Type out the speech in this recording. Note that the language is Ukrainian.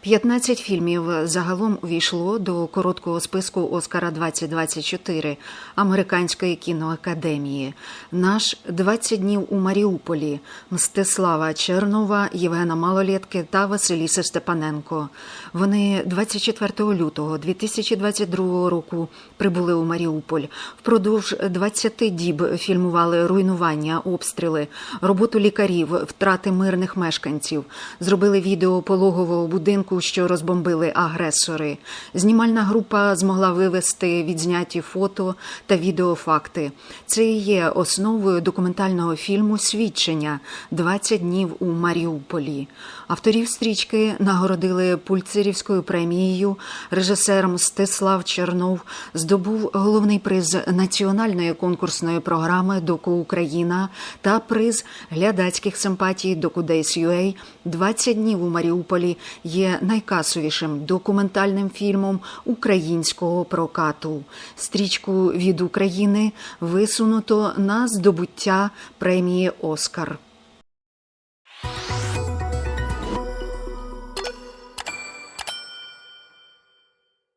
15 фільмів загалом увійшло до короткого списку Оскара 2024 Американської кіноакадемії. Наш 20 днів у Маріуполі Мстислава Чернова, Євгена Малолєтки та Василіса Степаненко. Вони 24 лютого 2022 року прибули у Маріуполь. Впродовж 20 діб фільмували руйнування, обстріли, роботу лікарів, втрати мирних мешканців. Зробили відео пологового будинку, що розбомбили агресори. Знімальна група змогла вивести відзняті фото та відеофакти. Це і є основою документального фільму Свідчення 20 днів у Маріуполі. Авторів стрічки нагородили Пульцерівською премією. Режисер Мстислав Чернов здобув головний приз національної конкурсної програми Доку Україна та приз глядацьких симпатій Докудейс.UA «20 днів у Маріуполі найкасовішим документальним фільмом українського прокату. Стрічку від України висунуто на здобуття премії Оскар.